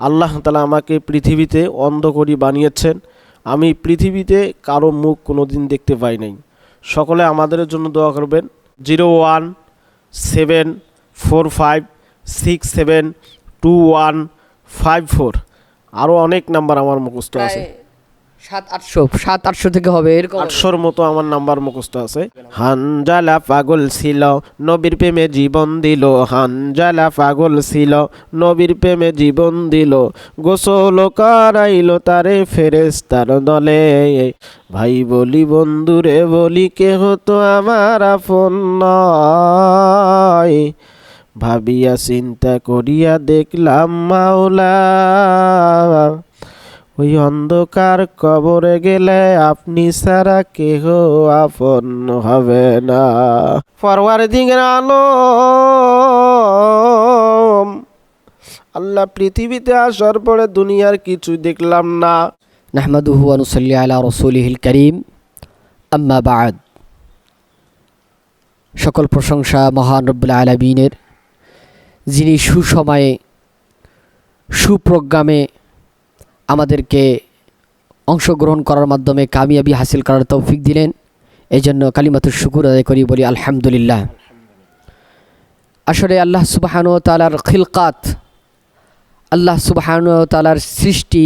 আল্লাহ তালা আমাকে পৃথিবীতে অন্ধ করি বানিয়েছেন। আমি পৃথিবীতে কারও মুখ কোনো দিন দেখতে পাই নাই। সকলে আমাদের জন্য দোয়া করবেন। Zero one seven four five six seven two one five four. আরও অনেক নাম্বার আমার মুখস্থ আছে। সাত আটশো সাত আটশো থেকে হবে, এরকম আটশোর মতো আমার নাম্বার মুখস্থ আছে। হানজালা পাগল ছিল, নবীর প্রেমে জীবন দিল। হানজালা পাগল ছিল, নবীর প্রেমে জীবন দিল। গোসল করাইল তারে ফেরেস তার দলে। ভাই বলি, বন্ধুরে বলি, কেহ তো আমার আপন নয়। ভাবিয়া চিন্তা করিয়া দেখলাম মাওলা। ওই অন্ধকার কবরে গেলে আপনি সারা কেহ আপন হবে না। ফরওয়ার দিকের আলো আল্লাহ পৃথিবীতে আসার পরে দুনিয়ার কিছু দেখলাম না। নাহমাদুহু আনুসল্লি আলা রসুলিহিল করিম। আম্মা বাদ। সকল প্রশংসা মহান রব্বুল আলমিনের, যিনি সুসময়ে, সুপ্রোগ্রামে আমাদেরকে অংশগ্রহণ করার মাধ্যমে কামিয়াবি হাসিল করার তৌফিক দিলেন। এই জন্য কালিমাতুর শুকুর আদায় করি বলি আলহামদুলিল্লাহ। আসলে আল্লাহ সুবাহানু তালার খিলকাত, আল্লাহ সুবাহানু তালার সৃষ্টি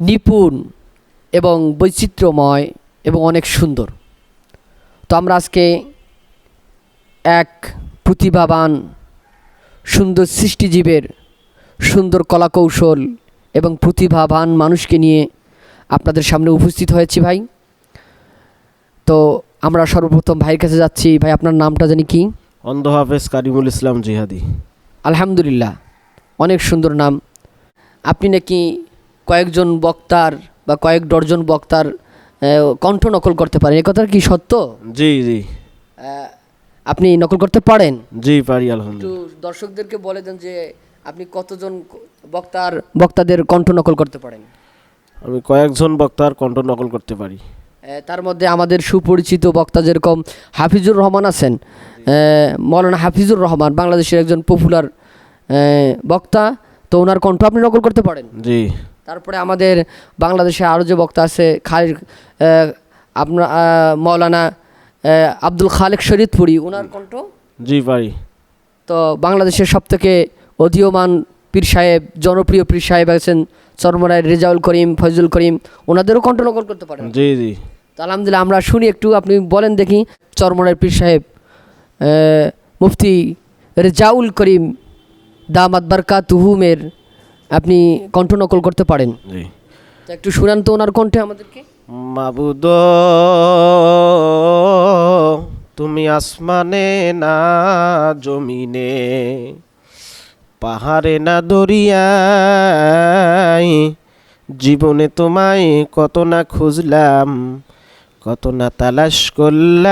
নিপুণ এবং বৈচিত্র্যময় এবং অনেক সুন্দর। তো আমরা আজকে এক প্রতিভাবান, সুন্দর সৃষ্টিজীবের সুন্দর কলাকৌশল এবং প্রতিভাবান মানুষকে নিয়ে আপনাদের সামনে উপস্থিত হয়েছি ভাই। তো আমরা সর্বপ্রথম ভাইয়ের কাছে যাচ্ছি। ভাই আপনার নামটা জানি কি? অন্ধ হাফেজ কারিমুল ইসলাম জিহাদি। আলহামদুলিল্লাহ অনেক সুন্দর নাম। আপনি নাকি কয়েকজন বক্তার বা কয়েক ডর্জন বক্তার কণ্ঠ নকল করতে পারেন? এ কথা কি সত্য? জি জি। আপনি নকল করতে পারেন? জি পারি আলহামদুলিল্লাহ। দর্শকদেরকে বলে দেন যে আপনি কতজন বক্তার বক্তাদের কণ্ঠ নকল করতে পারেন? আমি কয়েকজন বক্তার কণ্ঠ নকল করতে পারি। তার মধ্যে আমাদের সুপরিচিত বক্তা যেরকম হাফিজুর রহমান আছেন মৌলানা হাফিজুর রহমান বাংলাদেশের একজন পপুলার বক্তা তো ওনার কণ্ঠ আপনি নকল করতে পারেন? জি। তারপরে আমাদের বাংলাদেশে আরও যে বক্তা আছে খালির আপনার মৌলানা আব্দুল খালেক শরীদপুরি ওনার কণ্ঠ? জি পারি তো বাংলাদেশের সবথেকে অধীয়মান পীর সাহেব জনপ্রিয় পীর সাহেব আছেন চরমরায় রেজাউল করিম ফজল করিম ওনাদেরও কণ্ঠ নকল করতে পারেন। জি জি। তো আলহামদুলিল্লাহ আমরা শুনি একটু আপনি বলেন দেখি চরমরায় পীর সাহেব মুফতি রেজাউল করিম দামাত বারকা তুহুমের আপনি কণ্ঠ নকল করতে পারেন। জি। একটু শুনান তো ওনার কণ্ঠে আমাদেরকে। মাবুদ তুমি আসমানে না জমিনে পাহাড়ে না দরিয়ায়, জীবনে তোমায় কত না খুঁজলাম, কত না তালাশ করলাম,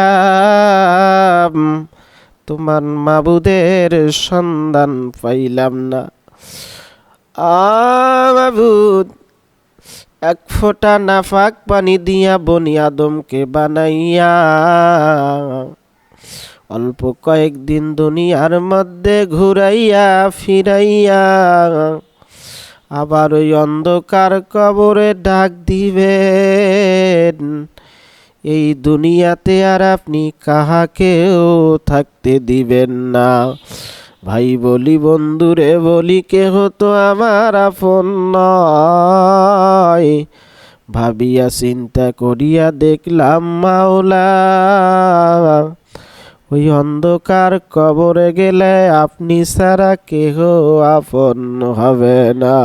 তোমার মাবুদের সন্ধান পাইলাম না। আ মাবুদ, এক ফোঁটা নাফাক পানি দিয়া বনি আদমকে বানাইয়া অল্প কয়েকদিন দুনিয়ার মধ্যে ঘুরাইয়া ফিরাইয়া আবার ওই অন্ধকার কবরে ডাক দিবেন। এই দুনিয়াতে আর আপনি কাহাকেও থাকতে দিবেন না। ভাই বলি, বন্ধুরে বলি, কেহ তো আমার আপন নয়। ভাবিয়া চিন্তা করিয়া দেখলাম মাওলা ওই অন্ধকার কবরে গেলে আপনি সারা কেহ আপন হবে না।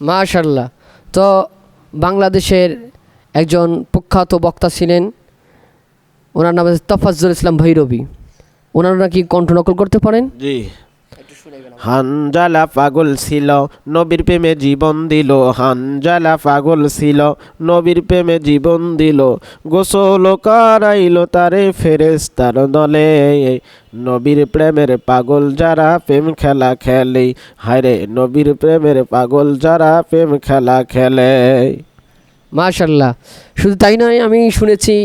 মাশাল্লাহ তো বাংলাদেশের একজন প্রখ্যাত বক্তা ছিলেন ওনার নাম আছে তফাজ্জুল ইসলাম ভৈরবী। ওনারা কি কণ্ঠ নকল করতে পারেন? জি। হানজালা পাগল ছিল নবীর প্রেমে জীবন দিল। হানজালা পাগল ছিল নবীর প্রেমে জীবন দিল। গোসল করাইল তারে ফেরেস তার দলে। নবীর প্রেমের পাগল যারা প্রেম খেলা খেলে। হায়রে নবীর প্রেমের পাগল যারা প্রেম খেলা খেলে। মাশাল্লাহ শুধু তাই নয় আমি শুনেছি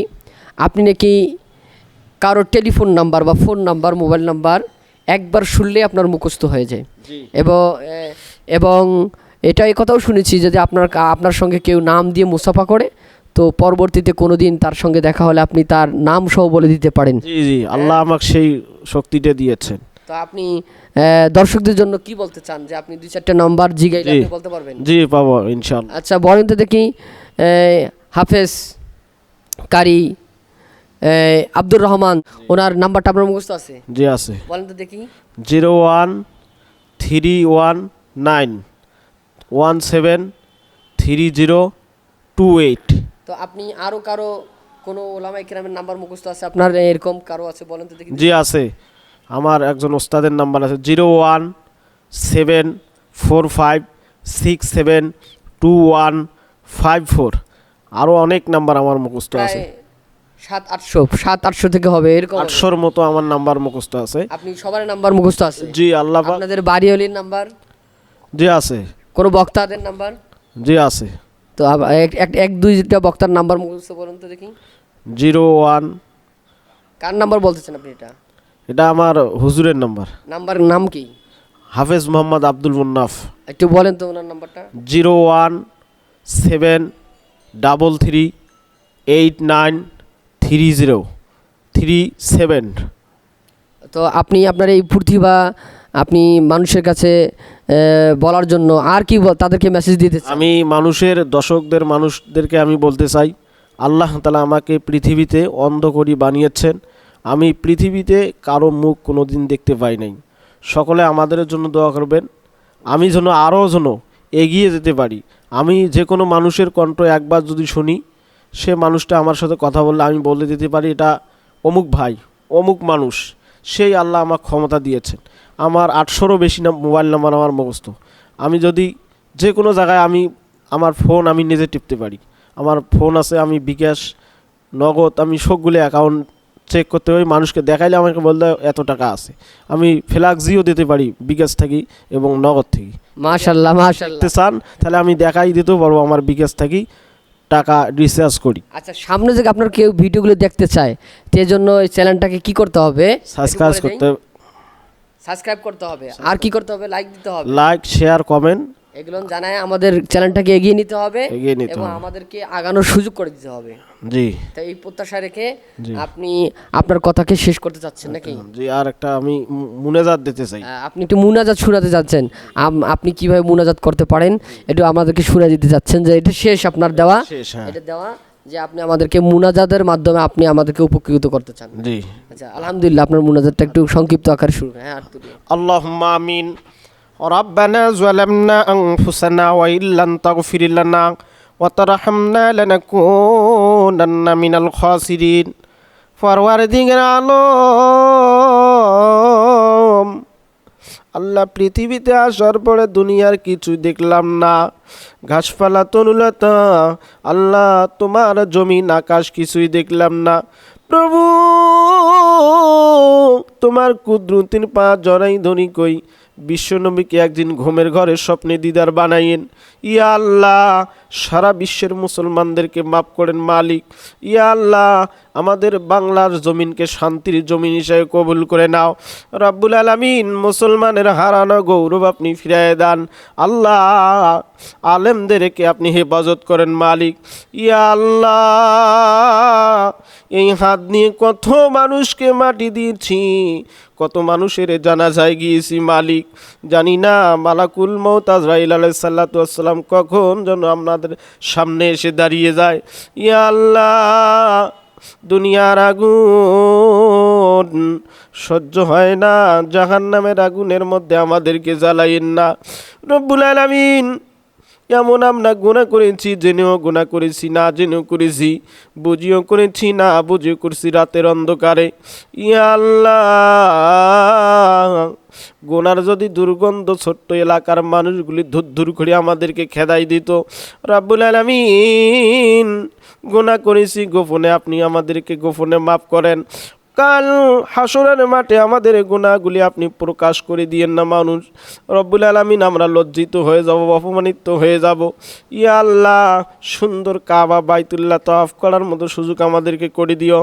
আপনি নাকি কারও টেলিফোন নাম্বার বা ফোন নাম্বার মোবাইল নাম্বার একবার শুনলে আপনার মুখস্থ হয়ে যায়। এবং এবং এটা এই কথাও শুনেছি যদি আপনার আপনার সঙ্গে কেউ নাম দিয়ে মুসাফা করে তো পরবর্তীতে কোনো দিন তার সঙ্গে দেখা হলে আপনি তার নাম সহ বলে দিতে পারেন। জি জি আল্লাহ আমাকে সেই শক্তিটা দিয়েছেন। তো আপনি দর্শকদের জন্য কি বলতে চান? যে আপনি দুই চারটে নাম্বার জিগাইলে আপনি বলতে পারবেন? জি পাবো ইনশাল্লাহ আচ্ছা বলেন তো দেখি হাফেজ কারি আব্দুর রহমান ওনার নাম্বারটা আপনার মুখস্থ আছে? জি আছে। বলেন তো দেখি। Zero one three one nine one seven three zero two eight. তো আপনি আরও কারও কোনো ওলামা ইকরামের নাম্বার মুখস্থ আছে? আপনার এরকম কারও আছে বলেন তো দেখি। জি আছে। আমার একজন ওস্তাদের নাম্বার আছে। Zero one seven four five six seven two one five four. আরও অনেক নাম্বার আমার মুখস্থ আছে। সাত আটশো সাত আটশো থেকে হবে এরকম আটশোর মতো আমার নাম্বার মুখস্থ আছে। আপনি সবার নাম্বার মুখস্থ আছে? জি আল্লাহ আপনাদের বাড়ি হলির নাম্বার? জি আছে। কোনো বক্তাদের নাম্বার? জি আছে। তো এক- এক দুইটা বক্তার নাম্বার মুখস্থ বলুন তো দেখি। Zero one. কার নাম্বার বলতেছেন আপনি এটা? এটা আমার হুজুরের নাম্বার। নাম্বার নাম কি? হাফেজ মোহাম্মদ আব্দুল মুন্নাফ। একটু বলেন তো ওনার নাম্বারটা। Zero one seven double three eight nine three zero three seven তো আপনি আপনার এই প্রতিভা আপনি মানুষের কাছে বলার জন্য আর কি বল- তাদেরকে মেসেজ দিতে? আমি মানুষের দর্শকদের মানুষদেরকে আমি বলতে চাই আল্লাহ তালা আমাকে পৃথিবীতে অন্ধ করি বানিয়েছেন। আমি পৃথিবীতে কারও মুখ কোনো দিন দেখতে পাই নাই। সকলে আমাদের জন্য দোয়া করবেন। আমি যেন আরও যেন এগিয়ে যেতে পারি। আমি যে কোনো মানুষের কণ্ঠ একবার যদি শুনি সে মানুষটা আমার সাথে কথা বললে আমি বলে দিতে পারি এটা অমুক ভাই অমুক মানুষ সেই আল্লাহ আমার ক্ষমতা দিয়েছেন। আমার আটশোরও বেশি না মোবাইল নাম্বার আমার মুখস্থ। আমি যদি যে কোনো জায়গায় আমি আমার ফোন আমি নিজে টিপতে পারি। আমার ফোন আছে আমি বিকাশ নগদ আমি সবগুলো অ্যাকাউন্ট চেক করতে পারি। মানুষকে দেখাইলে আমাকে বলতে হয়, এত টাকা আছে। আমি ফ্ল্যাক্সিও দিতে পারি বিকাশ থাকি এবং নগদ থেকে। মাশাল্লাহ মাশাল্লাহ। চান তাহলে আমি দেখাই দিতেও পারব আমার বিকাশ থেকে। টাকা রিচার্জ করি। আচ্ছা সামনে থেকে আপনার কেউ ভিডিওগুলো দেখতে চায় তো জন্য এই চ্যানেলটাকে কি করতে হবে? সাবস্ক্রাইব করতে সাবস্ক্রাইব করতে হবে। আর কি করতে হবে? লাইক দিতে হবে। লাইক শেয়ার কমেন্ট এগুলো জানায় আমাদের চ্যানেলটাকে এগিয়ে নিতে হবে এগিয়ে নিতে এবং আমাদেরকে আগানোর সুযোগ করে দিতে হবে। জি। তাই এই প্রত্যাশা রেখে আপনি আপনার কথাকে শেষ করতে চাচ্ছেন নাকি? জি আর একটা আমি মুনাজাত দিতে চাই। আপনি একটু মুনাজাত শোনাতে যাচ্ছেন আপনি কীভাবে মুনাজাত করতে পারেন একটু আমাদেরকে শুনে দিতে চাচ্ছেন যে এটা শেষ আপনার দেওয়া। হ্যাঁ। এটা দেওয়া যে আপনি আমাদেরকে মুনাজাতের মাধ্যমে আপনি আমাদেরকে উপকৃত করতে চান। জি। আচ্ছা আলহামদুলিল্লাহ আপনার মুনাজাতটা একটু সংক্ষিপ্ত আকারে শুরু হ্যাঁ আর তুলি। اللهم آمين ربنا ظلمنا أنفسنا وإن لم تغفر لنا وترحمنا لنكونن من الخاسرين ফরওয়ারদিগের আলম আল্লাহ পৃথিবীতে আসার পরে দুনিয়ার কিছু দেখলাম না ঘাসপালা তনুলতা আল্লাহ তোমার জমিন আকাশ কিছুই দেখলাম না প্রভু তোমার কুদ্রুতির পা জড়াই ধনী কই বিশ্বনবীকে একদিন ঘুমের ঘরে স্বপ্নে দিদার বানাইয়েন? ইয়া আল্লাহ, সারা বিশ্বের মুসলমানদেরকে মাফ করেন মালিক। ইয়া আল্লাহ, আমাদের বাংলার জমিনকে শান্তির জমিন হিসেবে কবুল করে নাও। রাব্বুল আলামিন মুসলমানের হারানো গৌরব আপনি ফিরিয়ে দেন। আল্লাহ, আলেমদেরকে আপনি হেফাজত করেন মালিক। ইয়া আল্লাহ এই হাত নিয়ে কত মানুষকে মাটি দিয়েছি, কত মানুষের জানাজায় গিয়েছি মালিক। জানি না মালাকুল মৌত আজরাইল আলাই সাল্লাতাম কখন যেন আপনাদের সামনে এসে দাঁড়িয়ে যায়। ইয়া আল্লাহ, দুনিয়ার আগুন সহ্য হয় না জাহান নামের আগুনের মধ্যে আমাদেরকে জ্বালাইয়েন না। রব্বুল আলামিন এমন আমরা গুণা করেছি, জেনেও গুণা করেছি, না জেনেও করেছি, বুঝিও করেছি, না বুঝিও করছি রাতের অন্ধকারে। ইয়া আল্লাহ, গোনার যদি দুর্গন্ধ ছোট্ট এলাকার মানুষগুলি ধুর ধুর করে আমাদেরকে খেদাই দিত, রাব্বুল আলামিন গোনা করেছি, গোপনে আপনি আমাদেরকে গোপনে মাফ করেন। কাল হাসরের মাঠে আমাদের গুণাগুলি আপনি প্রকাশ করে দিয়েন না, মানুষ। রব্বুল আলমিন, আমরা লজ্জিত হয়ে যাব, অপমানিত হয়ে যাব। ইয়া আল্লাহ, সুন্দর কাবা বাইতুল্লাহ তফ করার মতো সুযোগ আমাদেরকে করে দিও।